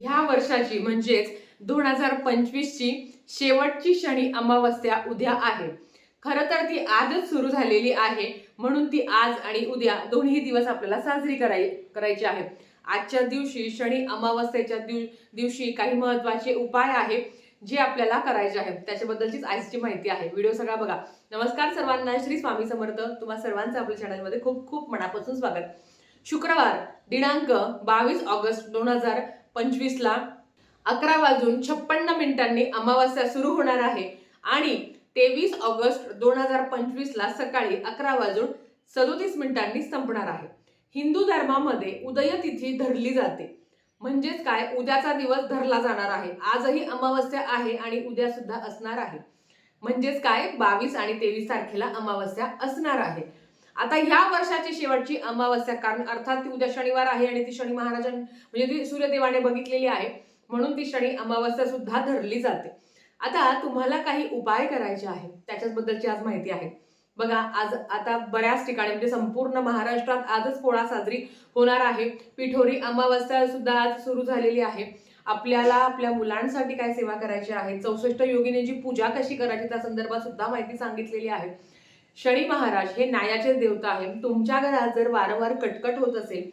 ह्या वर्षाची म्हणजेच दोन हजार पंचवीसची शेवटची शनी अमावस्या उद्या आहे. खरं तर ती आजच सुरू झालेली आहे. म्हणून ती आज आणि उद्या दोन्ही दिवस आपल्याला साजरी कराय करायची आहे आजच्या दिवशी शनी अमावस्येच्या दिव दिवशी काही महत्त्वाचे उपाय आहे जे आपल्याला करायचे आहेत. त्याच्याबद्दलचीच आजची माहिती आहे. व्हिडिओ सगळा बघा. नमस्कार सर्वांना. श्री स्वामी समर्थ. तुम्हा सर्वांचं आपल्या चॅनलमध्ये खूप खूप मनापासून स्वागत. शुक्रवार दिनांक बावीस ऑगस्ट दोन हजार पंचवीसला अकरा वाजून छप्पन्न मिनिटांनी अमावस्या सुरू होणार आहे. आणि तेवीस ऑगस्ट दोन हजार पंचवीसला सकाळी अकरा वाजून सदोतीस मिनिटांनी संपणार आहे. हिंदू धर्मामध्ये उदयतिथी धरली जाते. म्हणजेच काय? उद्याचा दिवस धरला जाणार आहे. आजही अमावस्या आहे आणि उद्या सुद्धा असणार आहे. म्हणजेच काय? बावीस आणि तेवीस तारखेला अमावस्या असणार आहे. आता ह्या वर्षाची शेवटची अमावस्या कारण अर्थात ती उद्या शनिवार आहे आणि ती शनी महाराजां म्हणजे ती सूर्यदेवाने बघितलेली आहे म्हणून ती शनी अमावस्या सुद्धा धरली जाते. आता तुम्हाला काही उपाय करायचे आहेत? त्याच्याबद्दलची आज माहिती आहे. बघा आज आता बऱ्याच ठिकाणी म्हणजे संपूर्ण महाराष्ट्रात आजच पोळा साजरी होणार आहे. पिठोरी अमावस्या सुद्धा आज सुरू झालेली आहे. आपल्याला आपल्या मुलांसाठी काय सेवा करायची आहे? चौसष्ट योगिनीची पूजा कशी करायची? त्या संदर्भात सुद्धा माहिती सांगितलेली आहे. शनी महाराज हे न्यायाचे देवता आहे तुमच्या घरात जर वारंवार कटकट होत असेल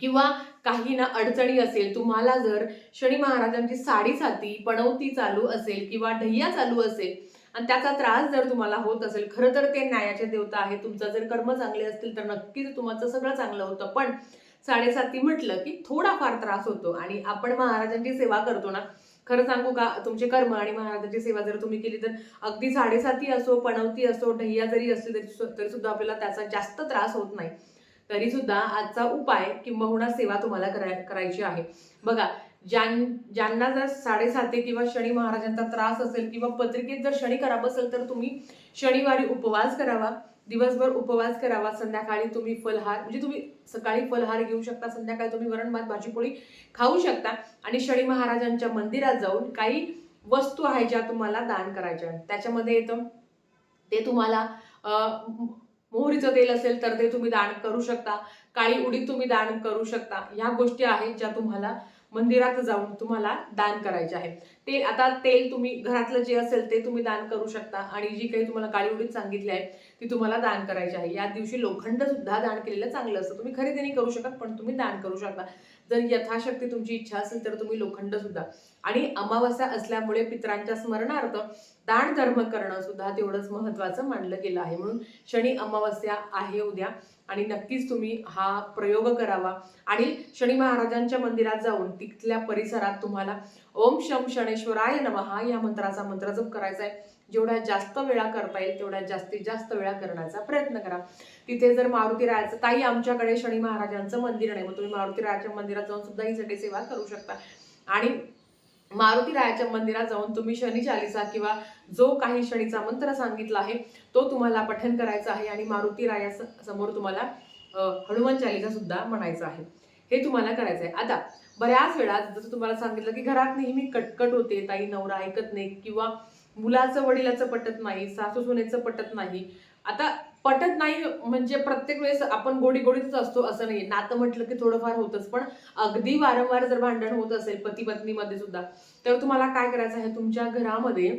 किंवा काही ना अडचणी असेल तुम्हाला जर शनी महाराजांची साडी साती पणवती चालू असेल किंवा ढय्या चालू असेल आणि त्याचा त्रास जर तुम्हाला होत असेल खरं तर ते न्यायाचे देवता आहे तुमचं जर कर्म चांगले असतील तर नक्कीच तुमचं सगळं चांगलं होतं. पण साडेसाती म्हटलं की थोडाफार त्रास होतो आणि आपण महाराजांची सेवा करतो ना खरं सांगू का तुमचे कर्म आणि महाराजांची सेवा जर तुम्ही केली तर अगदी साडेसाती असो पणवती असो ढैया जरी असली तरी तरी सुद्धा आपल्याला त्याचा जास्त त्रास होत नाही. तरी सुद्धा आजचा उपाय किंबहुना सेवा तुम्हाला कराय करायची आहे. बघा ज्यां ज्यांना जर साडेसाती किंवा शनी महाराजांचा त्रास असेल किंवा पत्रिकेत जर शनी खराब असेल तर तुम्ही शनिवारी उपवास करावा. दिवसभर उपवास करावा संध्याकाळी तुम्ही फलहार म्हणजे तुम्ही सकाळी फलहार घेऊ शकता संध्याकाळी तुम्ही वरण भात भाजीपोळी खाऊ शकता. आणि शनी महाराजांच्या मंदिरात जाऊन काही वस्तू आहे ज्या तुम्हाला दान करायच्या आहेत. त्याच्यामध्ये येतं ते तुम्हाला मोहरीचं तेल असेल तर ते तुम्ही दान करू शकता. काळी उडीद तुम्ही दान करू शकता. ह्या गोष्टी आहेत ज्या तुम्हाला मंदिरात जाऊन तुम्हाला दान करायचे आहे. ते आता तेल तुम्ही घरातलं जे असेल ते तुम्ही दान करू शकता. आणि जी काही तुम्हाला काळी सांगितली आहे ती तुम्हाला दान करायची आहे. या दिवशी लोखंड सुद्धा दान केलेलं चांगलं असतं. तुम्ही खरेदी करू शकत पण तुम्ही दान करू शकता. जर यथाशक्ती तुमची इच्छा असेल तर तुम्ही लोखंड सुद्धा. आणि अमावस्या असल्यामुळे पित्रांच्या स्मरणार्थ दान धर्म करणं सुद्धा तेवढंच महत्वाचं मानलं गेलं आहे. म्हणून शनी अमावस्या आहे उद्या. आणि नक्कीच तुम्ही हा प्रयोग करावा. आणि शनी महाराजांच्या मंदिरात जाऊन तिथल्या परिसरात तुम्हाला ओम शम शनेश्वराय नमहा या मंत्राचा मंत्र जप करायचा आहे. जेवढ्या जास्त वेळा करता येईल तेवढ्या जास्तीत जास्त वेळा करण्याचा प्रयत्न करा. तिथे जर मारुती रायाचं ताई आमच्याकडे शनी महाराजांचं मंदिर नाही मग तुम्ही मारुती रायाच्या मंदिरात जाऊन सुद्धा ही सगळी सेवा करू शकता. आणि मारुती रायाच्या मंदिरात जाऊन तुम्ही शनी चालिसा किंवा जो काही शनीचा मंत्र सांगितला आहे तो तुम्हाला पठन करायचा आहे आणि मारुती राया स- समोर तुम्हाला हनुमान चालिसा सुद्धा म्हणायचं आहे. हे तुम्हाला करायचं आहे. आता बऱ्याच वेळा जसं तुम्हाला सांगितलं की घरात नेहमी कटकट होते ताई नवरा ऐकत नाही किंवा मुलाचं वडिलाचं पटत नाही सासू सुनेचं पटत नाही. आता पटत नाही म्हणजे प्रत्येक वेळेस आपण गोडी गोडीतच असतो असं नाही. नातं म्हटलं की थोडंफार होतच पण अगदी वारंवार जर भांडण होत असेल पती पत्नीमध्ये सुद्धा तर तुम्हाला काय करायचं आहे? तुमच्या घरामध्ये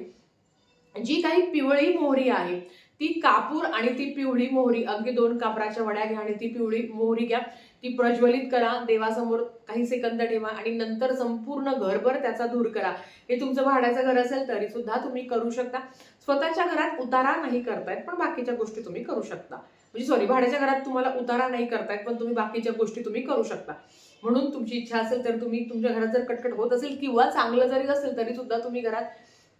जी काही पिवळी मोहरी आहे ती कापूर आणि ती पिवळी मोहरी अगदी दोन कापराच्या वड्या घ्या आणि ती पिवळी मोहरी घ्या. ती प्रज्वलित करा देवासमोर काही सेकंद ठेवा आणि नंतर संपूर्ण घरभर त्याचा धूर करा. हे तुमचं भाड्याचं घर असेल तरी सुद्धा तुम्ही करू शकता. स्वतःच्या घरात उतारा नाही करतायत पण बाकीच्या गोष्टी तुम्ही करू शकता. म्हणजे सॉरी भाड्याच्या घरात तुम्हाला उतारा नाही करतायत पण तुम्ही बाकीच्या गोष्टी तुम्ही करू शकता. म्हणून तुमची इच्छा असेल तर तुम्ही तुमच्या घरात जर कटकट होत असेल किंवा चांगलं जरी असेल तरी सुद्धा तुम्ही घरात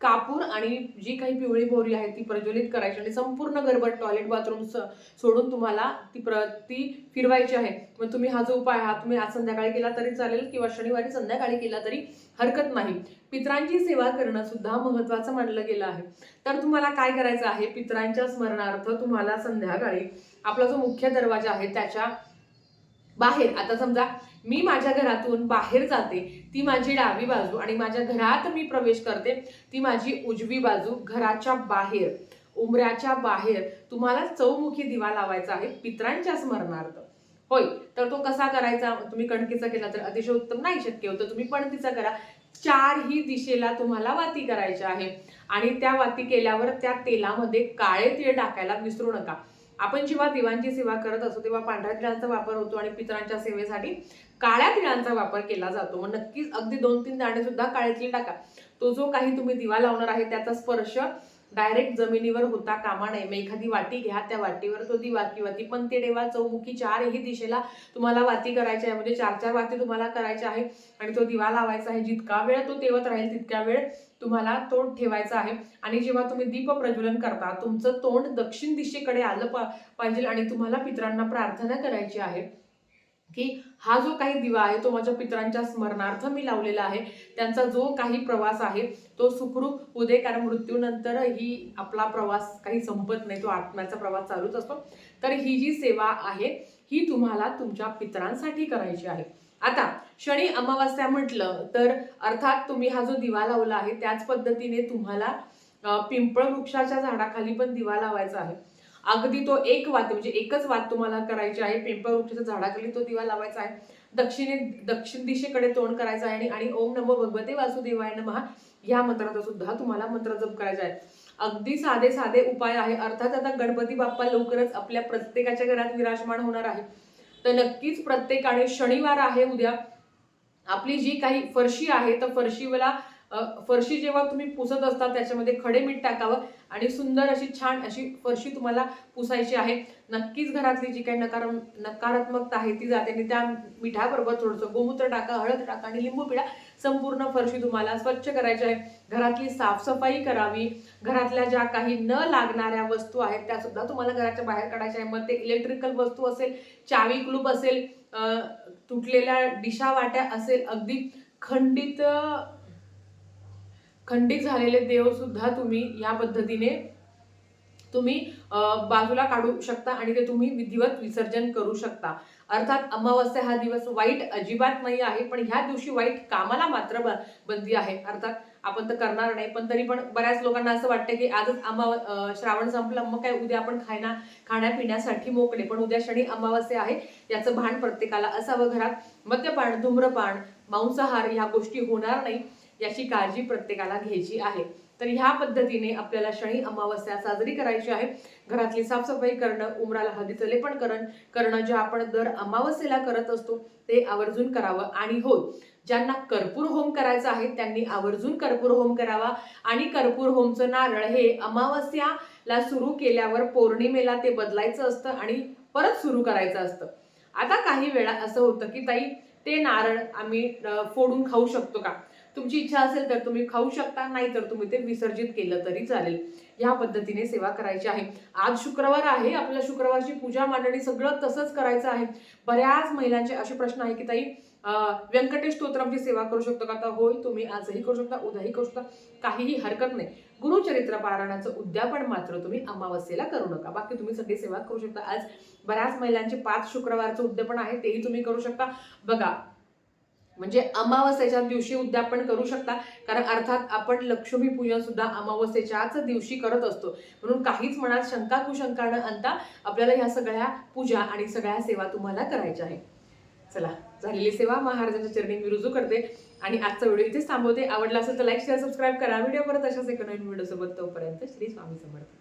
कापूर आणि जी काही पिवळी बोरी आहे ती प्रज्वलित करायची आणि संपूर्ण गरबट टॉयलेट बाथरूम सोडून तुम्हाला ती प्र ती फिरवायची आहे. मग तुम्ही हा जो उपाय हा तुम्ही आज संध्याकाळी केला तरी चालेल किंवा शनिवारी संध्याकाळी केला तरी हरकत नाही. पितरांची सेवा करणं सुद्धा महत्वाचं मानलं गेलं आहे. तर तुम्हाला काय करायचं आहे? पितरांच्या स्मरणार्थ तुम्हाला संध्याकाळी आपला जो मुख्य दरवाजा आहे त्याच्या बाहेर. आता समजा मी माझ्या घरातून बाहेर जाते ती माझी डावी बाजू आणि माझ्या घरात मी प्रवेश करते ती माझी उजवी बाजू घराच्या बाहेर उमऱ्याच्या बाहेर. तुम्हाला चौमुखी दिवा लावायचा आहे पितरांच्या स्मरणार्थ. होय तर तो कसा करायचा? तुम्ही कणकीचा केला तर अतिशय उत्तम नाही शक्य होतं. तुम्ही पणतीचा करा. चार ही दिशेला तुम्हाला वाती करायच्या आहे. आणि त्या वाती केल्यावर त्या तेलामध्ये काळे तीळ टाकायला विसरू नका. आपण जेव्हा दिवांची सेवा करत असतो तेव्हा पांढऱ्या तिळांचा वापर होतो आणि पितरांच्या सेवेसाठी काळ्या तिळांचा वापर केला जातो. मग नक्कीच अगदी दोन तीन दाणे सुद्धा काळे टाका. तो जो काही तुम्ही दिवा लावणार आहे त्याचा स्पर्श डायरेक्ट जमिनीवर होता कामा नये. मग एखादी वाटी घ्या त्या वाटीवर तो दिवा किंवा ती पंती डेवा चौमुखी चारही दिशेला तुम्हाला वाती करायची आहे म्हणजे चार चार वाती तुम्हाला करायच्या आहे आणि तो दिवा लावायचा आहे. जितका वेळ तो तेवत राहील तितक्या वेळ तुम्हाला तोंड ठेवायचा आहे. आणि जेव्हा तुम्ही दीप प्रज्वलन करता तुमचं तोंड दक्षिण दिशेकडे आलं पा पाहिजे आणि तुम्हाला पितरांना प्रार्थना करायची आहे की हा जो काही दिवा आहे तो माझ्या पितरांच्या स्मरणार्थ मी लावलेला आहे. त्यांचा जो काही प्रवास आहे तो सुखरूप उदे कारण मृत्यूनंतर ही आपला प्रवास काही संपत नाही तो आत्म्याचा प्रवास चालूच असतो. तर ही जी सेवा आहे ही तुम्हाला तुमच्या पितरांसाठी करायची आहे. आता शनी अमावास्या म्हटलं तर अर्थात तुम्ही हा जो दिवा लावला आहे त्याच पद्धतीने तुम्हाला पिंपळ वृक्षाच्या झाडाखाली पण दिवा लावायचा आहे. अगदी तो एक वाद म्हणजे एकच वाद तुम्हाला करायची आहे. पिंपळ वृक्षाच्या झाडाखाली तो दिवा लावायचा आहे. दक्षिणे दक्षिण दिशेकडे तोंड करायचं आहे आणि- ओम नमो भगवते वासुदेवाय नमः या मंत्राचा सुद्धा तुम्हाला मंत्र जप करायचा आहे. अगदी साधे साधे उपाय आहे. अर्थात आता गणपती बाप्पा लवकरच आपल्या प्रत्येकाच्या घरात विराजमान होणार आहे. तर नक्कीच प्रत्येकाने शनिवार आहे उद्या. आपली जी काही फरशी आहे तर फरशीला फरशी जेव्हा तुम्ही पुसत असता त्याच्यामध्ये खडे मीठ टाकावं. आणि सुंदर अशी छान अशी फरशी तुम्हाला पुसायची आहे. नक्कीच घरातली जी काही नकार नकारात्मकता आहे ती जाते. आणि त्या मिठाबरोबर थोडंसं गोमूत्र टाका हळद टाका आणि लिंबू पिळा. संपूर्ण फरशी तुम्हाला स्वच्छ करायची आहे. घरातली साफसफाई करावी. घरातल्या ज्या काही न लागणाऱ्या वस्तू आहेत त्या सुद्धा तुम्हाला घराच्या बाहेर काढायच्या आहे. मग ते इलेक्ट्रिकल वस्तू असेल चावी क्लूप असेल तुटलेल्या डिशा वाट्या असेल अगदी खंडित खंडित झालेले देव सुद्धा तुम्ही या पद्धतीने तुम्ही बाजूला काढू शकता आणि ते तुम्ही विधिवत विसर्जन करू शकता. अर्थात अमावस्या हा दिवस वाईट अजिबात नाही आहे पण ह्या दिवशी वाईट कामाला मात्र ब- बंदी आहे. अर्थात आपण तर करणार नाही पण तरी पण बऱ्याच लोकांना असं वाटतं की आजच अमाव श्रावण संपलं मग काय उद्या आपण खायना खाण्यापिण्यासाठी मोकळे पण उद्या शनी अमावस्या आहे याचं भान प्रत्येकाला असावं घरात. मद्यपान धूम्रपान मांसाहार ह्या गोष्टी होणार नाही. याची काळजी प्रत्येकाला घ्यायची आहे. तर ह्या पद्धतीने आपल्याला शनी अमावस्या साजरी करायची आहे. घरातली साफसफाई करणं उमराला हळदीचं लेपन करण करणं जे आपण दर अमावस्येला करत असतो ते आवर्जून करावं आणि हो ज्यांना कर्पूर होम करायचा आहे त्यांनी आवर्जून कर्पूर होम करावा. आणि कर्पूर होमचं नारळ हे अमावस्याला सुरू केल्यावर पौर्णिमेला ते बदलायचं असतं आणि परत सुरू करायचं असतं. आता काही वेळा असं होतं की ताई ते नारळ आम्ही फोडून खाऊ शकतो का? तुमची इच्छा असेल तर तुम्ही खाऊ शकता नाही तर तुम्ही ते विसर्जित केलं तरी चालेल. या पद्धतीने सेवा करायची आहे. आज शुक्रवार आहे आपल्या शुक्रवारची पूजा मांडणी सगळं तसंच करायचं आहे. बऱ्याच महिलांचे असे प्रश्न आहे की ताई व्यंकटेश स्तोत्रमची सेवा करू शकतो का? तर होय तुम्ही आजही करू शकता उद्याही करू शकता. काहीही हरकत नाही. गुरुचरित्र पारायणाचं उद्यापन मात्र तुम्ही अमावस्येला करू नका. बाकी तुम्ही सगळी सेवा करू शकता. आज बऱ्याच महिलांचे पाच शुक्रवारचं उद्यापन आहे तेही तुम्ही करू शकता. बघा म्हणजे अमावस्येच्या दिवशी उद्यापन करू शकता. कारण अर्थात आपण लक्ष्मी पूजन सुद्धा अमावस्येच्याच दिवशी करत असतो. म्हणून काहीच मनात शंका कुशंका न आणता आपल्याला ह्या सगळ्या पूजा आणि सगळ्या सेवा तुम्हाला करायच्या आहे चला झालेली सेवा महाराजांच्या चरणी मी रुजू करते आणि आजचा व्हिडिओ इथेच थांबवते. आवडला असेल तर लाईक शेअर सबस्क्राईब करा. व्हिडिओ परत अशाच एका नवीन व्हिडिओसोबत तोपर्यंत श्री स्वामी समर्थ.